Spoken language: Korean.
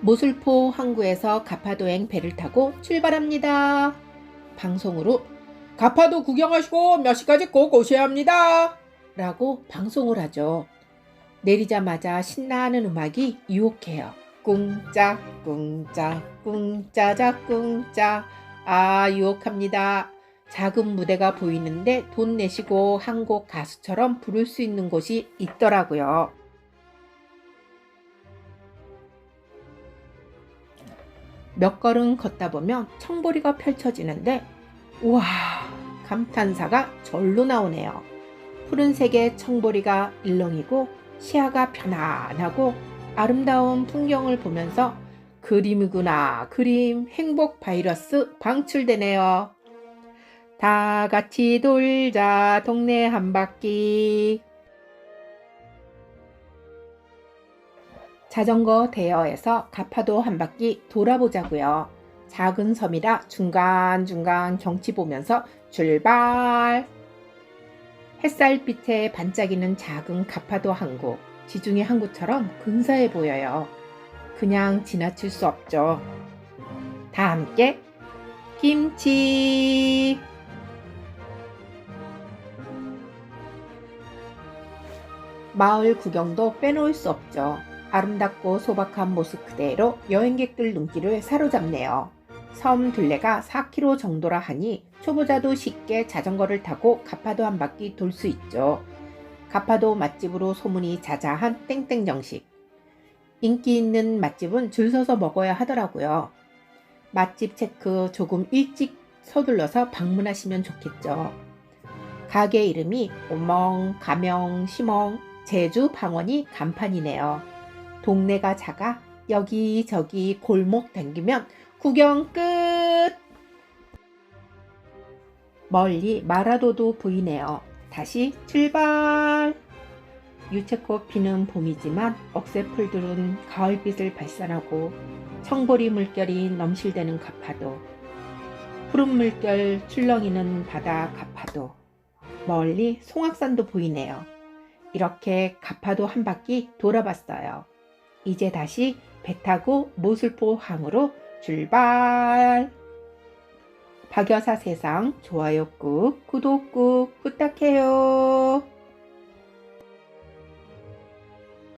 모술포 항구에서 가파도행 배를 타고 출발합니다. 방송으로 가파도 구경하시고 몇 시까지 꼭 오셔야 합니다. 라고 방송을 하죠. 내리자마자 신나는 음악이 유혹해요. 꿍짜 꿍짜 꿍짜자 꿍짜 아 유혹합니다. 작은 무대가 보이는데 돈 내시고 한국 가수처럼 부를 수 있는 곳이 있더라고요. 몇 걸음 걷다 보면 청보리가 펼쳐지는데 우와 감탄사가 절로 나오네요. 푸른색의 청보리가 일렁이고 시야가 편안하고 아름다운 풍경을 보면서 그림이구나 그림 행복 바이러스 방출되네요. 다 같이 돌자 동네 한 바퀴 자전거 대여해서 가파도 한 바퀴 돌아보자고요. 작은 섬이라 중간중간 경치 보면서 출발! 햇살빛에 반짝이는 작은 가파도 항구, 지중해 항구처럼 근사해 보여요. 그냥 지나칠 수 없죠. 다 함께 김치! 마을 구경도 빼놓을 수 없죠. 아름답고 소박한 모습 그대로 여행객들 눈길을 사로잡네요. 섬 둘레가 4km 정도라 하니 초보자도 쉽게 자전거를 타고 가파도 한 바퀴 돌 수 있죠. 가파도 맛집으로 소문이 자자한 땡땡 정식. 인기 있는 맛집은 줄 서서 먹어야 하더라고요. 맛집 체크 조금 일찍 서둘러서 방문하시면 좋겠죠. 가게 이름이 오멍, 가명, 시멍, 제주 방언이 간판이네요. 동네가 작아 여기저기 골목 댕기면 구경 끝! 멀리 마라도도 보이네요. 다시 출발! 유채꽃 피는 봄이지만 억새풀들은 가을빛을 발산하고 청보리 물결이 넘실대는 가파도 푸른 물결 출렁이는 바다 가파도 멀리 송악산도 보이네요. 이렇게 가파도 한 바퀴 돌아봤어요. 이제 다시 배 타고 모술포 항으로 출발! 박여사 세상 좋아요 꾹 구독 꾹 부탁해요.